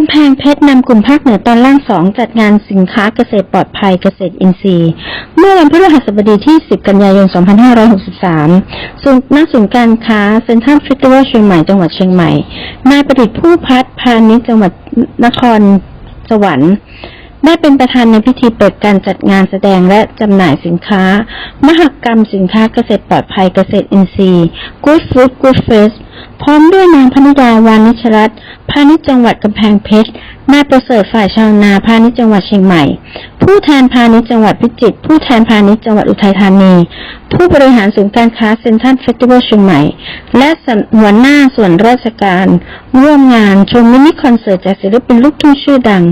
กำแพงเพชรนำกลุ่มภาคเหนือตอนล่างสองจัดงานสินค้าเกษตรปลอดภัยเกษตรอินทรีย์ เมื่อวันพฤหัสบดีที่ 10 กันยายน 2563ศูนย์ณศูนย์การค้าเซ็นทรัลฟิตเวอร์เชียงใหม่จังหวัดเชียงใหม่ นายประดิษฐ์ผู้พัฒพาณิชย์จังหวัดนครสวรรค์ ได้เป็นประธานในพิธีเปิดการจัดงานแสดงและจำหน่ายสินค้า มหกรรมสินค้าเกษตรปลอดภัยเกษตรอินทรีย์ Good Food Good Fest พร้อมด้วยนางพนิดาวานิชรัตน์พาณิชย์จังหวัดกำแพงเพชรนายประเสริฐฝ่ายชาวนาพาณิชย์จังหวัดเชียงใหม่ ผู้แทนพาณิชย์จังหวัดพิจิตร ผู้แทนพาณิชย์จังหวัดอุทัยธานี ผู้บริหารศูนย์การค้าเซ็นทรัลเฟสติวัลเชียงใหม่ และหัวหน้าส่วนราชการ ร่วมงานชมมินิคอนเสิร์ตจากศิลปินลูกทุ่งชื่อดัง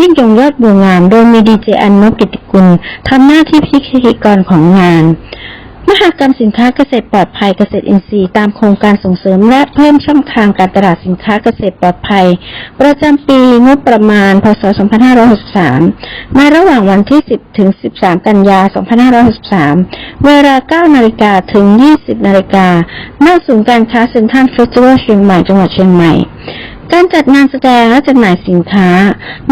ยิ่งยงยอดบัวงาม โดยมีดีเจอันนบกิติกุลทำหน้าที่พิธีกรของงาน มหกรรมสินค้าเกษตรปลอดภัยเกษตรอินทรีย์ตามโครงการส่งเสริมและเพิ่มช่องทางการตลาดสินค้าเกษตรปลอดภัย ประจำปีงบประมาณ พศ 2563 ในระหว่างวันที่ 10 ถึง 13 กันยา 2563 เวลา 9 นาฬิกาถึง 20 นาฬิกาณศูนย์การค้าเซ็นทรัลเฟสติวัลเชียงใหม่จังหวัดเชียงใหม่ การจัดงานแสดงและจำหน่ายสินค้า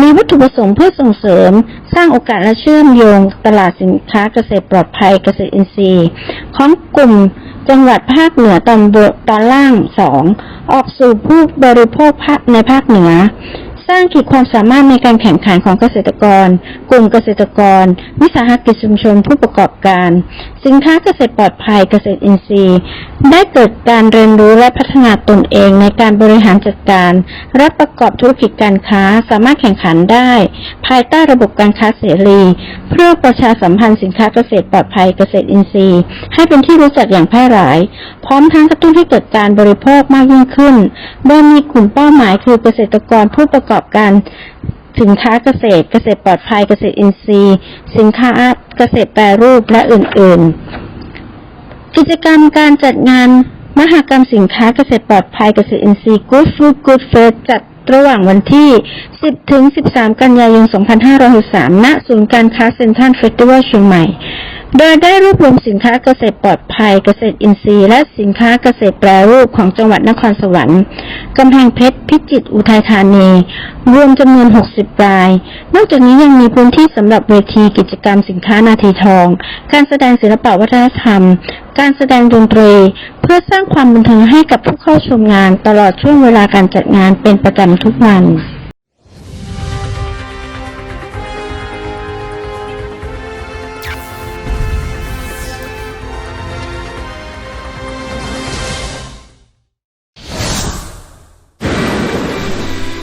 มีวัตถุประสงค์เพื่อส่งเสริม สร้างโอกาสและเชื่อมโยงตลาดสินค้าเกษตรปลอดภัยเกษตรอินทรีย์ ของกลุ่มจังหวัดภาคเหนือตอนบนตอนล่างสองออกสู่ผู้บริโภคภาคในภาคเหนือ สร้างขีดความสามารถในการแข่งขันของเกษตรกร กลุ่มเกษตรกร วิสาหกิจชุมชนผู้ประกอบการ สินค้าเกษตรปลอดภัยเกษตรอินทรีย์ ได้เกิดการเรียนรู้และพัฒนาตนเองในการบริหารจัดการ และประกอบธุรกิจการค้าสามารถแข่งขันได้ ภายใต้ระบบการค้าเสรี เพื่อประชาสัมพันธ์สินค้าเกษตรปลอดภัยเกษตรอินทรีย์ ให้เป็นที่รู้จักอย่างแพร่หลาย พร้อมทั้งกระตุ้นให้เกิดการบริโภคมากยิ่งขึ้น โดยมีกลุ่มเป้าหมายคือเกษตรกรผู้ประกอบการ สินค้าเกษตร เกษตรปลอดภัย เกษตรอินทรีย์ สินค้าเกษตรแปรรูปและอื่น ๆ กิจกรรมการจัดงานมหกรรมสินค้าเกษตรปลอดภัยเกษตรอินทรีย์ Good Food Good f a i t จัดระหว่างวันที่ 10 ถึง 13 กันยายน 2563 ณ ศูนย์การค้าเซ็นทรัลเฟสติวัลเชียงใหม่ โดยได้รวบรวมสินค้าเกษตรปลอดภัย เกษตรอินทรีย์ และสินค้าเกษตรแปรรูปของจังหวัดนครสวรรค์กำแพงเพชร พิจิตร อุทัยธานี รวมจำนวน 60 ราย นอกจากนี้ยังมีพื้นที่สำหรับเวทีกิจกรรมสินค้านาทีทอง การแสดงศิลปวัฒนธรรม การแสดงดนตรี เพื่อสร้างความบันเทิงให้กับผู้เข้าชมงาน ตลอดช่วงเวลาการจัดงานเป็นประจำทุกวัน